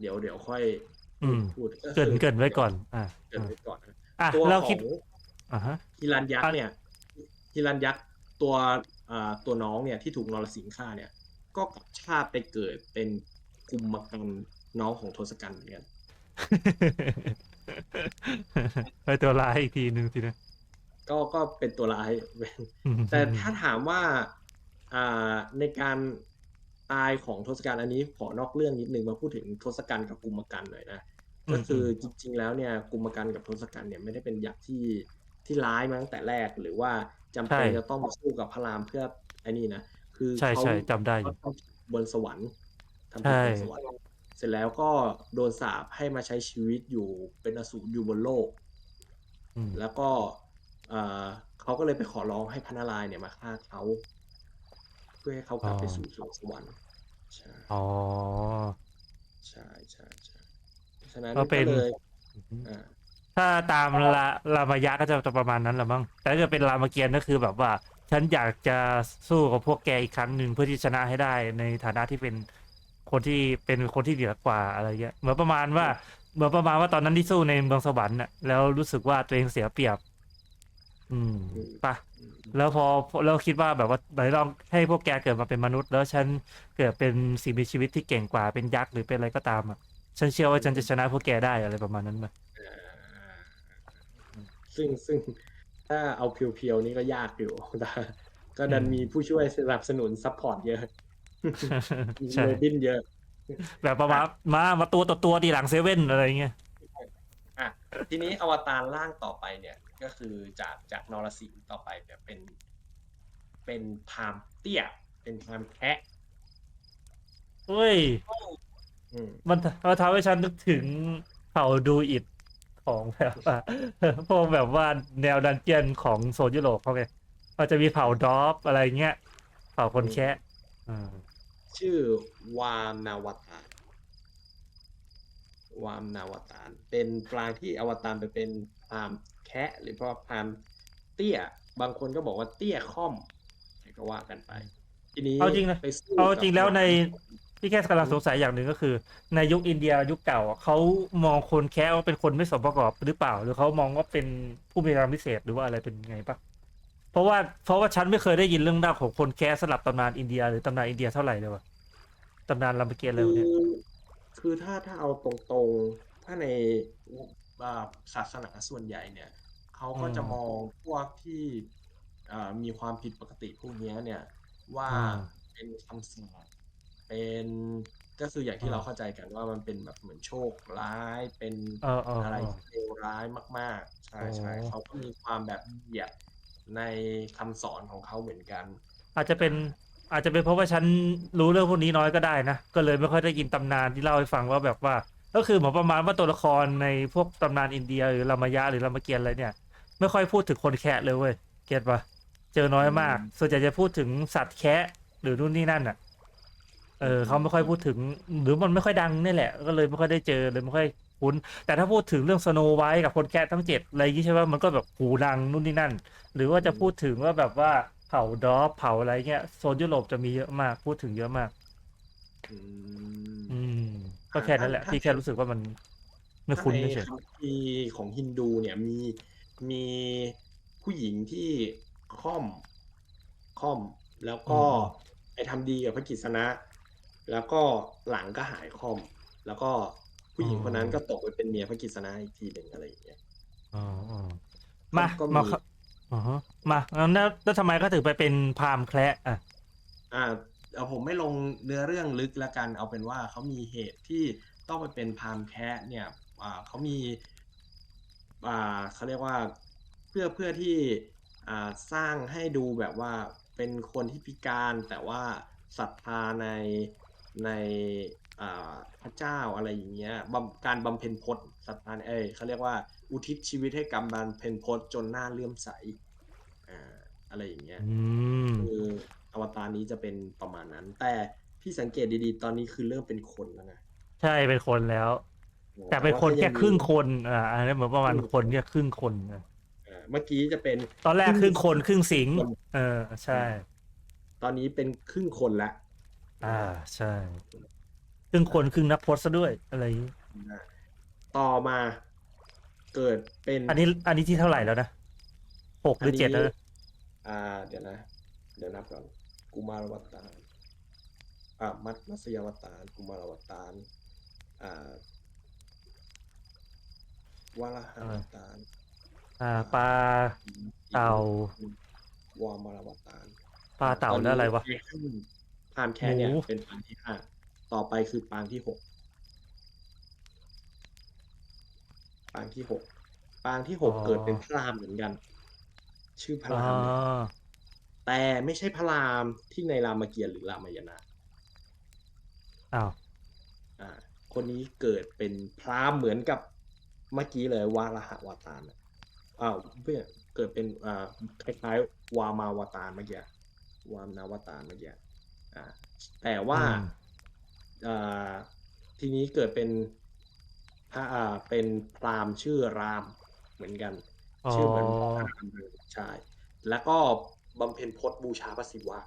เดี๋ยวเดี๋ยวค่อยอืมพูดเกรินเกรินไว้ก่อน อ่าเกรินไว้ก่อนนะอะตัวเราขคิอดงอ่าฮะฮิรันยักอะษ์เนี่ยฮิรันยักษ์ตัวอ่าตัวน้องเนี่ยที่ถูกนรสิงห์ฆ่าเนี่ย ก็กลับชาติไปเกิดเป็นกุมมกันน้องของทศกัณฐ์เหมือนกันไปตัวร้ายอีกทีหนึ่งสินะก็ก็เป็นตัวร้ายแต่ถ้าถามว่าอ่าในการ ตายของทศกัณฐ์อันนี้ขอนอกเรื่องนิดนึงมาพูดถึงทศกัณฐ์กับกุมมกันหน่อยนะอืมก็คือจริง ๆ แล้วเนี่ยกุมมกันกับทศกัณฐ์เนี่ยไม่ได้เป็นยักษ์ที่ที่ร้ายมาตั้งแต่แรกหรือว่าจำเป็นจะต้องมาสู้กับพระรามเพื่อไอ้นี่นะคือใช่เขาใช่จำได้อยู่เขาทำบนสวรรค์ทำผิดใช่บนสวรรค์เสร็จแล้วก็โดนสาปให้มาใช้ชีวิตอยู่เป็นอสูรอยู่บนโลกอืมแล้วก็เอ่อเขาก็เลยไปขอร้องให้พระนารายณ์เนี่ยมาฆ่าเขา เพื่อให้เขากลับไปสู่สวงสวรรค์ ใช่อ๋อ ใช่ใช่ใช่เพราะฉะนั้นก็เป็น เลยอ่าถ้าตามลารามายะก็จะประมาณนั้นแหละมั้งแต่ถ้าเกิดเป็นรามเกียรติ์ก็คือแบบว่า ฉันอยากจะสู้กับพวกแกอีกครั้งหนึ่งเพื่อที่ชนะให้ได้ในฐานะที่เป็นคนที่เป็นคนที่เหนือกว่าอะไรเงี้ยเหมือนประมาณว่าเหมือนประมาณว่าตอนนั้นที่สู้ในเมืองสวรรค์น่ะแล้วรู้สึกว่าตัวเองเสียเปรียบ อืมปะอืมแล้วพอเราคิดว่าแบบว่าไหนลองให้พวกแกเกิดมาเป็นมนุษย์ แล้วฉันเกิดเป็นสิ่งมีชีวิตที่เก่งกว่าเป็นยักษ์หรือเป็นอะไรก็ตามอะฉันเชื่อว่าฉันจะชนะพวกแกได้อะไรประมาณนั้นมั้ยอ่าซึ่งซึ่งถ้าเอาเพียวๆนี่ก็ยากอยู่แต่ก็ดันมีผู้ช่วยสนับสนุนซัพพอร์ตเยอะมีใช่โรบินเยอะ แบบประมาณมามาตัวต่อตัวดีหลังเซเว่นอะไรเงี้ยอะทีนี้อวตารร่างต่อไปเนี่ย ก็คือจากจากนรสิงห์ต่อไปเนี่ยเป็น เป็นพราหมณ์เตี้ย เป็นพราหมณ์แคะเฮ้ย อืมมันมันทำให้ฉันนึกถึงเผ่าดูอิดของแบบว่าพวกแบบว่าแนวดันเจียนของโซนยุโรปเขาไงมันจะมีเผ่าดอฟอะไรเงี้ย เผ่าคนแคะอ่าชื่อวามนาวตาร วามนาวตาร เป็นปลางที่อวตารไปเป็นพราหมณ์แคะหรือเพราะพราหมณ์เตี้ย บางคนก็บอกว่าเตี้ยค่อมก็ว่ากันไป ทีนี้เอาจริงนะไปสู้เอาจกับริงแล้วในพี่แค่กำลังสงสัยอย่างหนึ่งก็คือ ในยุคอินเดียยุคเก่าอะเขามองคนแคะว่าเป็นคนไม่สมประกอบหรือเปล่า หรือเขามองว่าเป็นผู้มีพลังพิเศษหรือว่าอะไรเป็นไงปะเพราะว่าเพราะว่าฉันไม่เคยได้ยินเรื่องราวของคนแคะสลับตำนานอินเดีย หรือตำนานอินเดียเท่าไหร่เลยวะตำนานรามเกียรติเลยคือเนี่ย คือถ้าถ้าเอาตรงๆ ถ้าในอ่าศาสนาส่วนใหญ่เนี่ยเขาก็จะมองพวกที่อ่ามีความผิดปกติพวกเนี้ยเนี่ยว่าเป็นคำสาปเป็นก็คืออย่างที่เราเข้าใจกันว่ามันเป็นแบบเหมือนโชคร้ายเป็นเออเอออะไรเออที่เลวร้ายมาก ๆ ใช่ใช่อ๋อเขาก็มีความแบบเหยียดในคำสอนของเขาเหมือนกัน อาจจะเป็น อาจจะเป็นเพราะว่าฉันรู้เรื่องพวกนี้น้อยก็ได้นะ ก็เลยไม่ค่อยได้ยินตำนานที่เล่าให้ฟังว่าแบบว่า ก็คือเหมือนประมาณว่าตัวละครในพวกตำนานอินเดียหรือรามายะหรือรามเกียรติอะไรเนี่ย ไม่ค่อยพูดถึงคนแคะเลยเว้ยเก็ตปะเจอน้อยมากอืมส่วนใหญ่จะพูดถึงสัตว์แคะหรือนู่นนี่นั่นอะ เออเขาไม่ค่อยพูดถึง หรือมันไม่ค่อยดังนี่แหละ ก็เลยไม่ค่อยได้เจอเลยไม่ค่อยคุ้น แต่ถ้าพูดถึงเรื่องสโนไวท์กับคนแคะทั้งเจ็ดอะไรอย่างงี้ใช่ไหมมันก็แบบหูดังนู่นนี่นั่น หรือว่าจะพูดถึงว่าแบบว่า เผาดอฟเผาอะไรเงี้ยโซนยุโรปจะมีเยอะมากพูดถึงเยอะมาก อืมอืม ก็แค่นั้นแหละถ้าที่แค่รู้สึกว่ามันไม่คุ้นในเฉยคัมภีร์ของฮินดูเนี่ยมีมีผู้หญิงที่ค่อมค่อม แล้วก็ไปทำดีกับพระกิษณะ แล้วก็หลังก็หายค่อม แล้วก็ผู้หญิงคนนั้นก็ตกไปเป็นเมียพระกิษณะอีกทีหนึ่งอะไรอย่างเงี้ย อ๋ออ๋อมาก็มี มาครับ อ๋อฮะมาแล้วแล้วทำไมก็ถึงไปเป็นพราหมณ์แคระอะ อ่าเอาผมไม่ลงเนื้อเรื่องลึกแล้วกัน เอาเป็นว่าเขามีเหตุที่ต้องไปเป็นพราหมณ์แคะเนี่ยอ่าเขามีอ่าเขาเรียกว่าเพื่อเพื่อที่อ่าสร้างให้ดูแบบว่าเป็นคนที่พิการแต่ว่าศรัทธาในใน พระเจ้าอะไรอย่างเงี้ยบำการบำเพ็ญพจน์ศรัทธาเอ้ยเขาเรียกว่าอุทิศชีวิตให้กับบำเพ็ญพจน์จนหน้าเลื่อมใสอ่าอะไรอย่างเงี้ยอืมคืออวตารนี้จะเป็นประมาณนั้น แต่พี่สังเกตดีๆ ตอนนี้คือเริ่มเป็นคนแล้วนะใช่เป็นคนแล้ว แต่เป็นคนแค่ครึ่งคนอ่าอันนี้เหมือนประมาณคนแค่ครึ่งคนนะอ่าเมื่อกี้จะเป็นตอนแรกครึ่งคนครึ่งสิงคนเออใช่ ตอนนี้เป็นครึ่งคนละอ่าใช่ ครึ่งคนครึ่งนักพจน์ซะด้วยอะไรอย่างงี้นะต่อมา เกิดเป็นอันนี้ อันนี้ที่เท่าไหร่แล้วนะหกหรือเจ็ดแล้วนะอ่า เดี๋ยวนะ เดี๋ยวนับก่อนกุมารวตารอ่ามัตมัสยาวตารกุมารวตารอ่าวาลหาวตารอ่าปลาเต่าวามารวตารปลาเต่าแล้วอะไรวะตนนี้พามแค่เนี่ยหมูเป็นปางที่ห้า ต่อไปคือปางที่หกปางที่หกปางที่หกเกิดเป็นพระรามเหมือนกัน ชื่อพระอ๋อรามเลยแต่ไม่ใช่พระรามที่ในรามเกียรติ์หรือรามายณะอ้าวอ่า คนนี้เกิดเป็นพราหมณ์เหมือนกับเมื่อกี้เลยวาลหวตารน่ะอ้าวเพื่อนเกิดเป็นอ่าคล้ายๆวามาวตารเมื่อกี้วามนาวตารเมื่อกี้อ่าแต่ว่า อืมอ่า ทีนี้เกิดเป็นพระอ่าเป็นพราหมณ์ชื่อรามเหมือนกันอ๋อชื่อเหมือนพราหมณ์เลยใช่แล้วก็บำเพ็ญพจน์บูชาพระศิวะ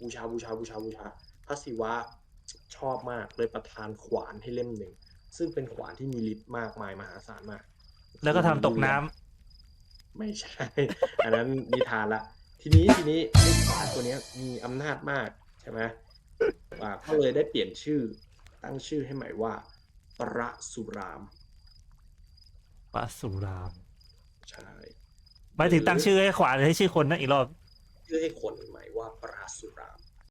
บูชาบูชาบูชาบูชา พระศิวะชอบมากเลยประทานขวานให้เล่มหนึ่ง ซึ่งเป็นขวานที่มีฤทธิ์มากมายมหาศาลมาก แล้วก็ทำตกน้ำไม่ใช่ อันนั้นนิทานละ ทีนี้ทีนี้ไอ้ขวานตัวเนี้ยมีอำนาจมากใช่ไหมอ่า ก็เลยได้เปลี่ยนชื่อ ตั้งชื่อให้ใหม่ว่าประสุรามปลาสุรามใช่หมายถึงตั้งชื่อให้ขวานหรือให้ชื่อคนนะอีกรอบ ชื่อให้คนใหม่ว่าประสุราม